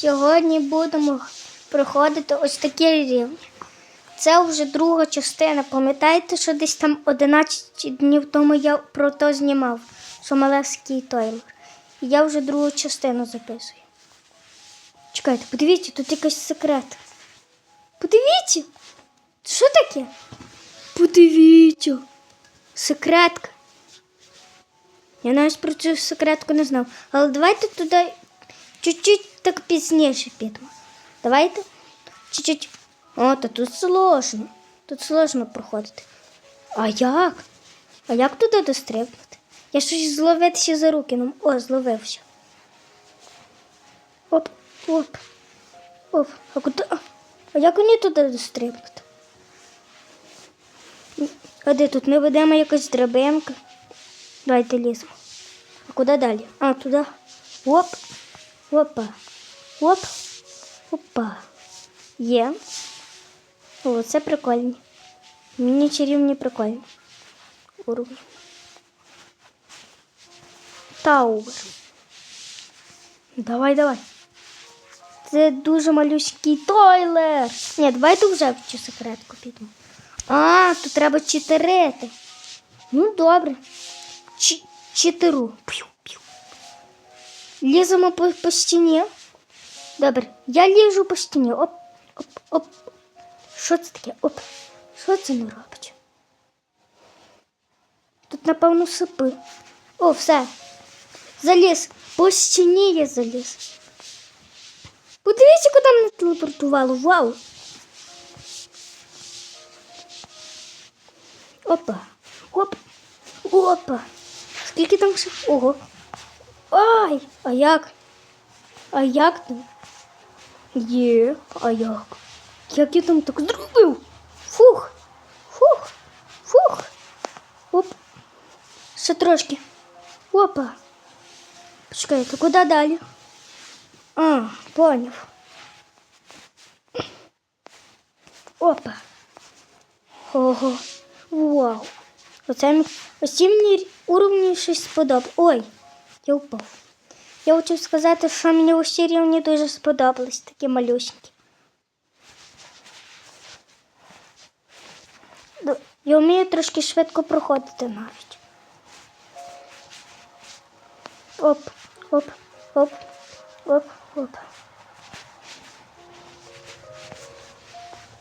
Сьогодні будемо проходити ось такі рівні. Це вже друга частина. Пам'ятаєте, що десь там 11 днів тому я про то знімав, що малевський таймер. Я вже другу частину записую. Чекайте, подивіться, тут якийсь секрет. Подивіться! Що таке? Подивіться. Секретка. Я навіть про цю секретку не знав. Але давайте туди чуть-чуть так пізніше підемо. Давайте. Чуть-чуть. О, та тут сложно. Тут сложно проходити. А як? А як туди дострибнути? Я щось зловитися за руки. Ну, О, зловився. Оп, оп. Оп. А куди? А, як мені туди дострибнути? А де тут невидима якась драбинка? Давайте ліземо. А куди далі? А, туди. Оп. Опа. Оп. Опа. Є. О, це прикольні. Мені чарівні прикольні. Уровні. Тауер. Давай, давай. Це дуже малюський тойлер. Ні, давайте вже в цю секретку підемо. А, тут треба читерити. Ну, добре. Чи- читеру. П'ю. Ліземо по, по стіні. Добре, я ліжу по стіні. Оп, оп, оп. Що це таке? Оп. Що це не робить? Тут, напевно, сипи. О, все. Заліз. По стіні я заліз. Подивіться, куди мене телепортувало. Вау. Опа. Оп. Опа. Скільки там ще? Ого. Ай! А як? А як там? Є, а як? Як я там так зробив? Фух. Фух. Фух. Оп. Ще трошки. Опа. Почекайте, куди далі? А, поняв. Опа. Ого. Вау. Оце мені уровні щось сподобалось. Ой, я впав. Я хочу сказати, що мені усі рівні дуже сподобались, такі малюсенькі. Я вмію трошки швидко проходити навіть. Оп, оп, оп, оп, оп.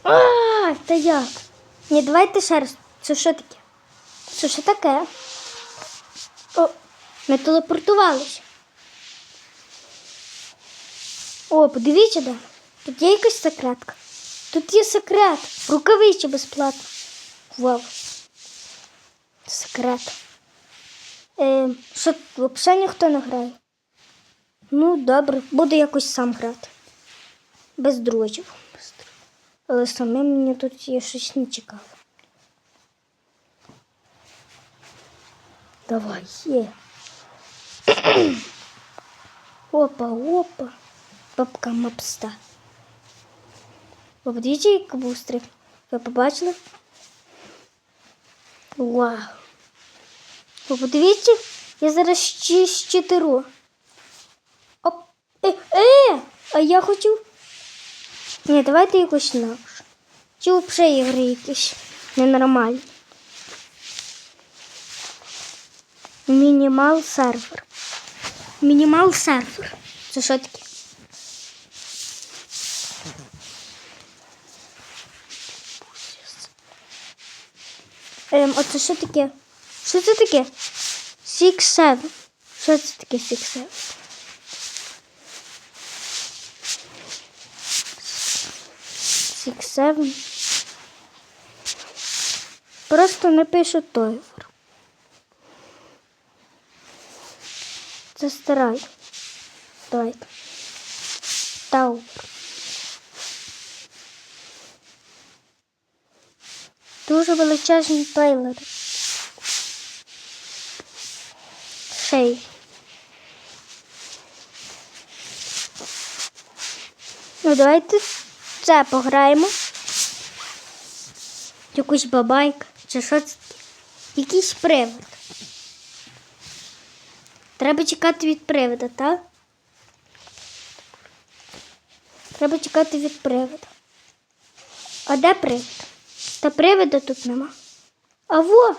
А, та як? Ні, давайте ще раз. Це що таке? Це що таке? Ми телепортувалися. О, подивіться, да. Тут є якась секретка. Тут є секрет. Рукавиці безплатно. Вау. Секрет. Е, що, взагалі ніхто не грає? Ну, добре, буду якось сам грати. Без друзів. Але самим мені тут є щось не цікаве. Давай, є. Опа, опа. Бабка мапста. Подивіться, як бустрик. Ви побачили? Вау. Ви подивіться, я зараз ще щитеру. Оп. Е, е, а я хочу. Ні, давайте якось інакше. Чи взагалі ігри якісь ненормальні. Мінімал сервер. Мінімал сервер. Це що таке? Ем, оце що таке? Що це таке? Six Seven. Що це таке Six Seven? Six Seven. Просто напишу Тойвер. Це старай. Давайте. Тауер. Дуже величезні трейлери. Шей. Ну, давайте це пограємо. Якусь бабайка. Чи що це? Якийсь привид. Треба чекати від привида, так? Треба чекати від привида. А де привид? Та привида тут нема. А во!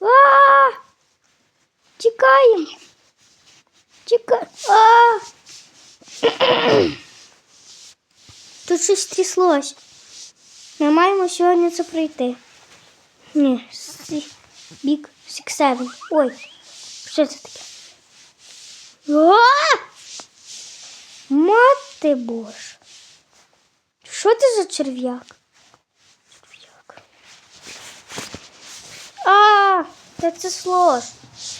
А! Тікаємо. Тікаємо. А! Тут щось тряслось. Ми маємо сьогодні це пройти. Ні, бік Six Seven. Ой, що це таке? А! Мати Боже. Що це за черв'як? Черв'як. А, та це слож.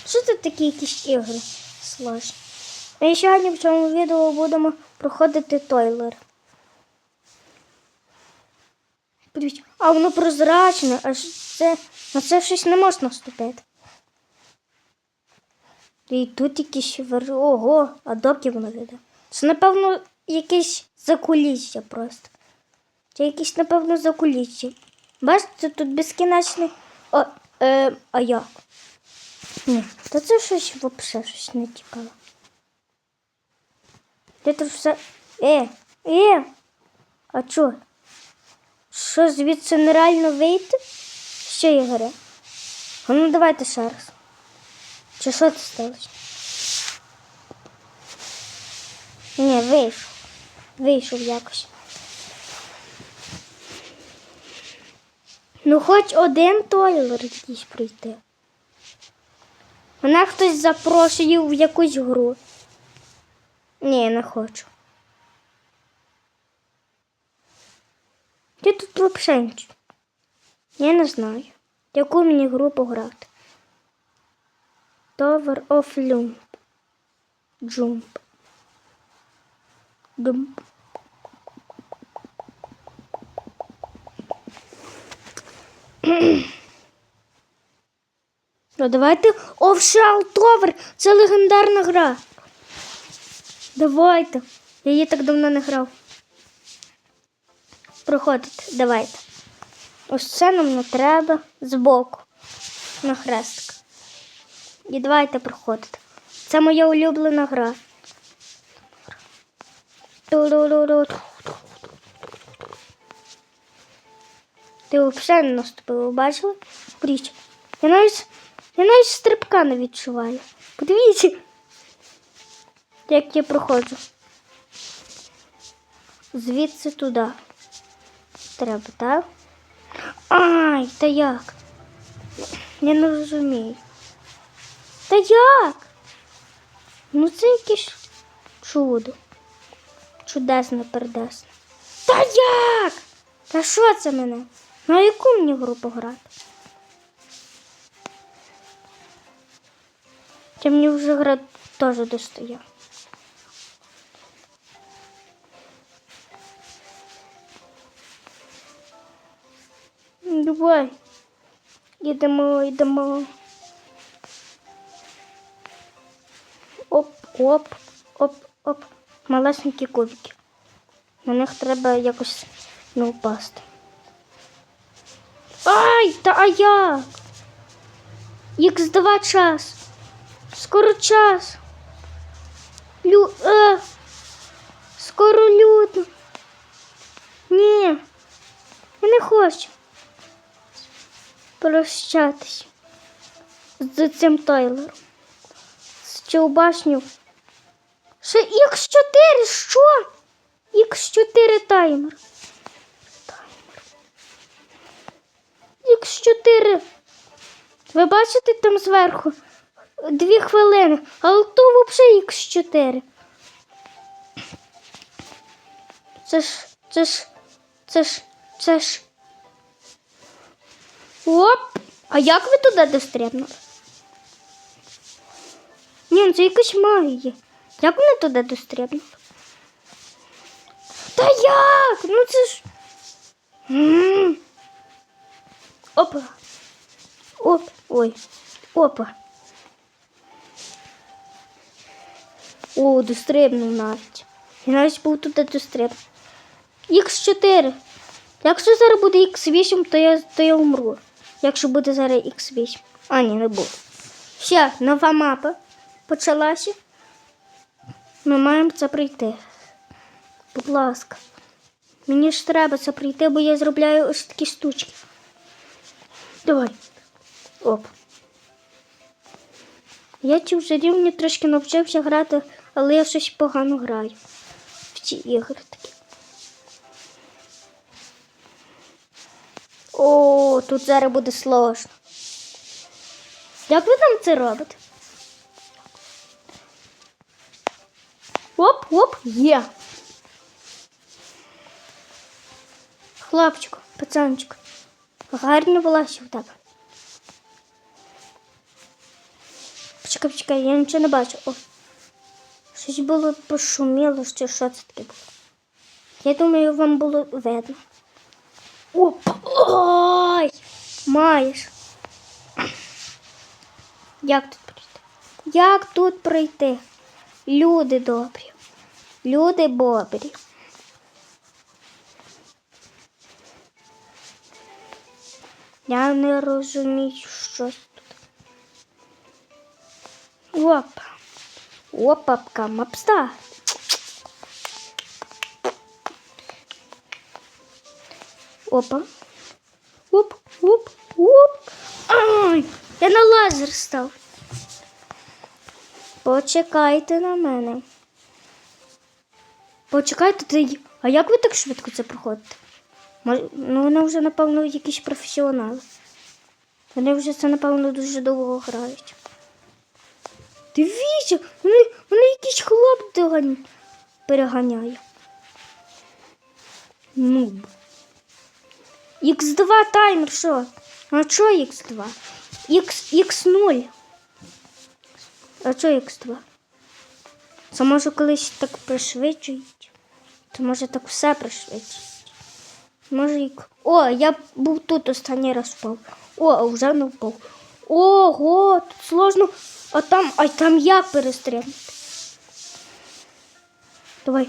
Що це такі якісь ігри? Слож. Ми сьогодні в цьому відео будемо проходити тойлер. Подивіться, а воно прозрачне, аж це на це щось не можна ступити. І тут якісь вер... Ого, а доки воно веде. Це, напевно, якесь закулісся просто. Це якесь, напевно, закулісся. Бачите, тут безкінечний. О, е, а як? Ні, та це щось взагалі щось не цікаве. Де тут все. Е, е! А чого? Що звідси нереально вийти? Що Ігоре? А ну давайте ще раз. Чи що це сталося? Ні, вийшов. Вийшов якось. Ну, хоч один тойлер якийсь прийти. Мене хтось запрошує в якусь гру. Ні, не хочу. Ти тут взагалі. Я не знаю, яку мені гру пограти. Tower of Lump. Jump. Jump. Ну, давайте Offshell Tower. Це легендарна гра. Давайте. Я її так давно не грав. Проходите, давайте. Ось це нам не треба збоку. На хрестик. І давайте проходити. Це моя улюблена гра. Ти взагалі не наступила, бачила? Річ. Я навіть, я навіть стрибка не відчуваю. Подивіться, як я проходжу. Звідси туди. Треба, так? Ай, та як? Я не розумію. Та як? Ну це якесь чудо. Чудесне передесне. Та як? Та що це мене? На яку мені гру пограти? Та мені вже гра теж достає. Давай. Йдемо, йдемо. Оп, оп, оп, оп. Малесенькі кубики. На них треба якось не впасти. Ай, та а як? Ікс два час. Скоро час. Лю... Е. Скоро людно. Ні. Я не хочу прощатись з цим Тайлером. З Чилбашнів. Ще Х4, що? Х4 таймер. Таймер. Х4. Ви бачите там зверху? Дві хвилини, але то взагалі Х4. Це ж, це ж, це ж, це ж. Оп! А як ви туди дострібнули? Ні, ну це якась магія. Як вони туди дострібнули? Та як? Ну це ж. Опа. Оп. Ой. Опа. О, дострибнув навіть. Я навіть був туди дострибнув. Х4. Якщо зараз буде Х8, то я, то я умру. Якщо буде зараз Х8. А, ні, не буде. Все, нова мапа почалася. Ми маємо це пройти. Будь ласка. Мені ж треба це пройти, бо я зробляю ось такі штучки. Давай. Оп. Я ці вже рівні трошки навчився грати, але я щось погано граю в ці ігри такі. О, тут зараз буде сложно. Як ви там це робите? Оп, оп, є. Хлопчику, пацанчик, гарно волосся тебе. Почекай, почекай, я нічого не бачу. О, щось було пошуміло, що що це таке було. Я думаю, вам було видно. Оп! Ой! Маєш. Як тут пройти? Як тут пройти? Люди добрі. Люди добрі. Я не розумію, що тут. Опа. Опапка, мапста. Опа. Оп, оп, оп. Ай, я на лазер став. Почекайте на мене. Почекайте, ти... а як ви так швидко це проходите? Може, ну вони вже, напевно, якісь професіонали. Вони вже це, напевно, дуже довго грають. Дивіться, вони, вони якийсь хлоп переганяє. Ну. Х2 таймер, що? А що Х2? Х, Х0. А що Х2? Це може колись так пришвидшують? То може так все пришвидшують? Може і... О, я був тут останній раз впав. О, а вже не впав. Ого, тут сложно. А там, а там як перестрибнути? Давай.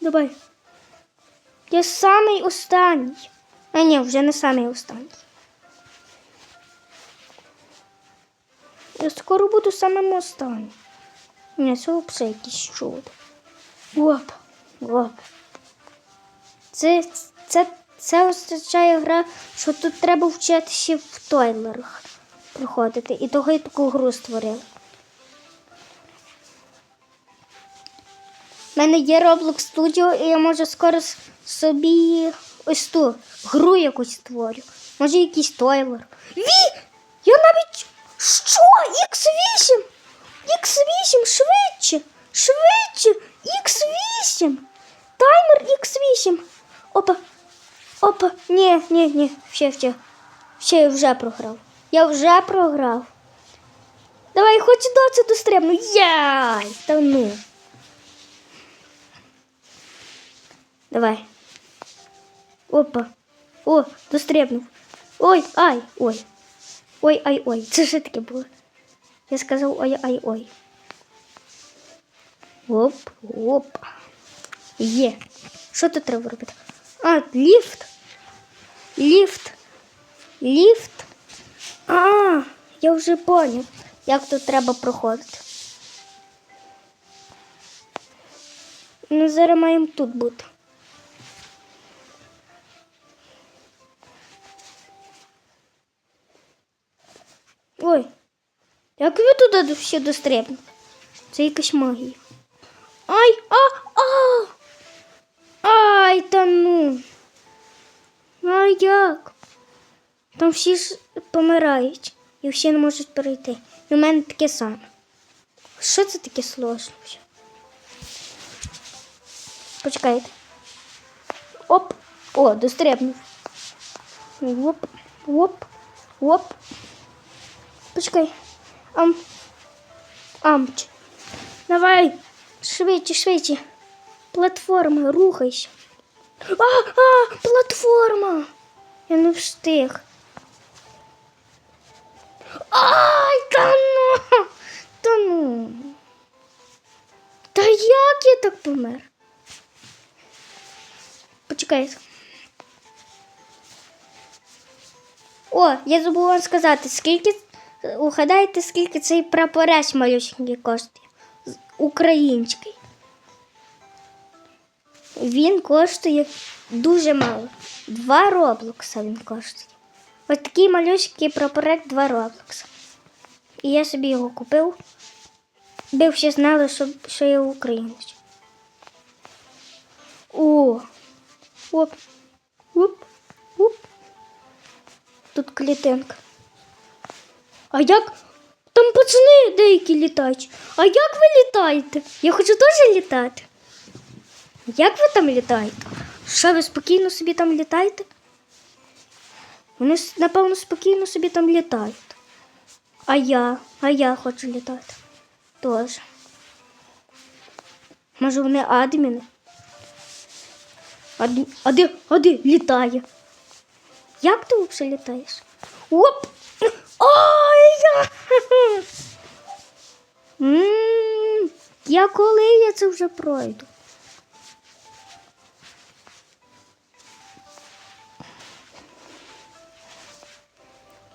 Давай. Я самий останній. А ні, вже не самий останній. Я скоро буду самим останнім. Ні, це взагалі якийсь чудо. Оп, оп. Це, це, це означає гра, що тут треба вчитися в тойлерах проходити. І того і таку гру створили. У мене є Roblox Studio, і я можу скоро собі ось ту гру якусь створю. Може якийсь тойлер. Ві! Я навіть. Що? Х8! Х8! Швидше! Швидше! Х8! Таймер Х8! Опа! Опа! Ні, ні, ні, ще, ще. Ще я вже програв. Я вже програв. Давай, хоч до це дострибну. Яй! Та ну. Давай. Опа. О, дострибнув. Ой, ай, ой. Ой, ай, ой. Це що таке було? Я сказав ой, ай, ой. Оп, оп. Є. Що тут треба робити? А, ліфт. Ліфт. Ліфт. А, я вже поняв, як тут треба проходити. Ну, зараз маємо тут бути. Як ви туди всі дострибнете? Це якась магія. Ай, а, а! Ай, та ну. А як? Там всі ж помирають і всі не можуть перейти. І в мене таке саме. Що це таке сложно? Почекайте. Оп. О, достребнув. Оп, оп, оп. Почекай. Ам. Амч. Давай. Швидше, швидше. Платформа, рухайся. А, а, платформа. Я не встиг. Ай, та ну. Та ну. Та як я так помер? Почекай. О, я забула вам сказати, скільки. Угадайте, скільки цей прапорець малюсенький коштує. Український. Він коштує дуже мало. Два роблокса він коштує. Ось такий малюсенький прапорець два роблокса. І я собі його купив. Би всі знали, що, що я українець. О! Оп! Оп! Оп! Тут клітинка. А як? Там пацани деякі літають. А як ви літаєте? Я хочу теж літати. Як ви там літаєте? Що ви спокійно собі там літаєте? Вони, напевно, спокійно собі там літають. А я, а я хочу літати. Тоже. Може, вони адміни? А, д- а де, а літає? Як ти взагалі літаєш? Оп! Ой! я! Я коли я це вже пройду?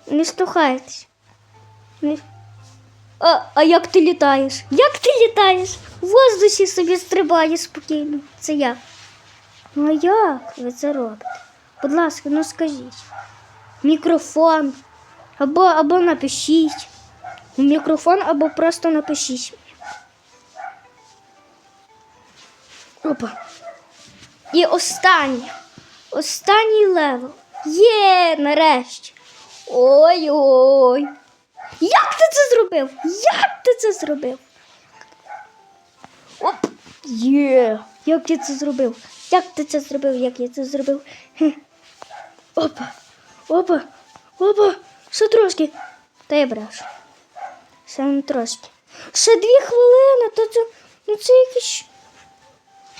Не штовхайтесь. Не... А, а як ти літаєш? Як ти літаєш? В воздусі собі стрибає спокійно. Це як? Ну а як ви це робите? Будь ласка, ну скажіть. Мікрофон. Або, або напишіть. Мікрофон, або просто напишіть. Опа. І останнє. Останній левел. Є, нарешті. Ой-ой. Як ти це зробив? Як ти це зробив? Оп! Є! Як я це зробив? Як ти це зробив? Як я це зробив? Хе. Опа! Опа! Опа! Ще трошки. Та я брешу. Ще трошки. Ще дві хвилини, то це, ну це якісь.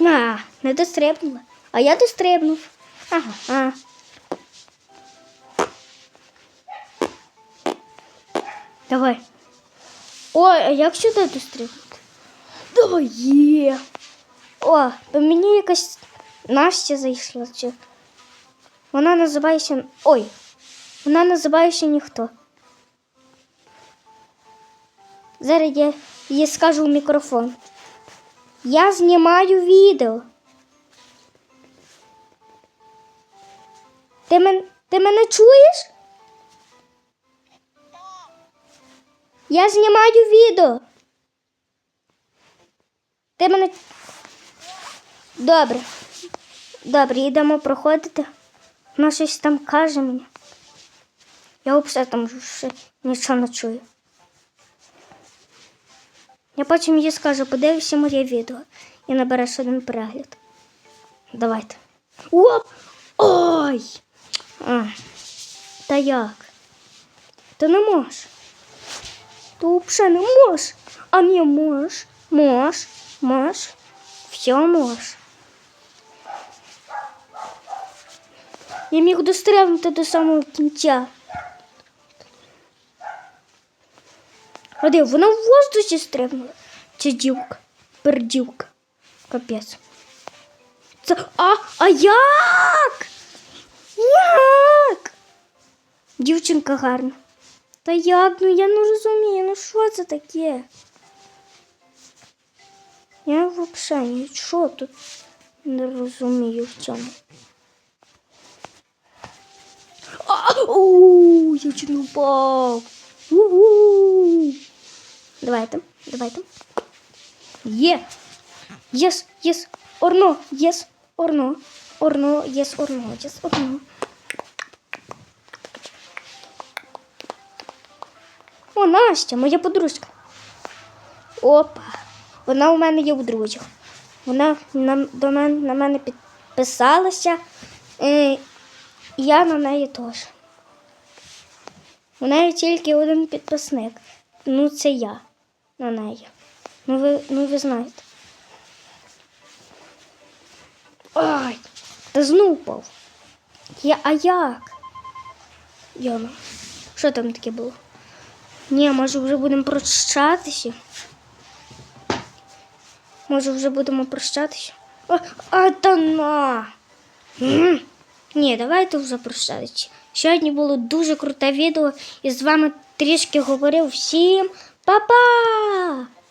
А, не дострибнула. А я дострибнув. Ага, а. Давай. Ой, а як сюди дострибнути? Да, є. О, по мені якась Настя зайшла. Вона називається. Ой, вона називається ніхто. Зараз я їй скажу в мікрофон. Я знімаю відео. Ти, мен... Ти мене чуєш? Я знімаю відео. Ти мене. Добре. Добре, йдемо проходити. Вона щось там каже мені. Я взагалі там ще нічого не чую. Я потім їй скажу, подивися моє відео і набереш один перегляд. Давайте. Оп! Ой! А. Та як? Ти не можеш. Ти взагалі не можеш. А не можеш. Можеш. Можеш. Все можеш. Я міг дострибнути до самого кінця. А де вона в воздусі стрибнула? Це дівка. Пердівка. Капець. Це. А, а як? Як? Дівчинка гарна. Та як? Ну я не розумію, ну що це таке? Я взагалі нічого тут не розумію в цьому. А, у, я чуть не упав. У-у. Давайте, давайте. Є. Єс, єс, орно, єс, орно, орно, єс, орно, єс, орно. О, Настя, моя подружка. Опа. Вона у мене є у друзях. Вона на, до мене, на мене підписалася. Е, і я на неї теж. У неї тільки один підписник. Ну, це я на неї. Ну, ви, ну, ви знаєте. Ай, та знов. Я, а як? Йома, що там таке було? Ні, може вже будемо прощатися. Може вже будемо прощатися. А, а та на. Ні, давайте вже прощатися. Сьогодні було дуже круте відео і з вами трішки говорив всім 爸爸。